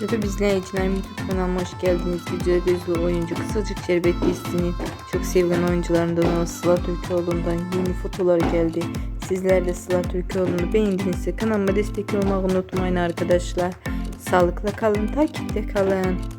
YouTube izleyicilerim YouTube kanalıma hoş geldiniz. Güzel gözlü oyuncu Kısacık Şerbet dizisinin çok sevilen oyuncularından olan Sıla Türkoğlu'ndan yeni fotolar geldi. Sizler de Sıla Türkoğlu'nu beğendinizse kanalıma destek olmayı unutmayın arkadaşlar. Sağlıkla kalın, takipte kalın.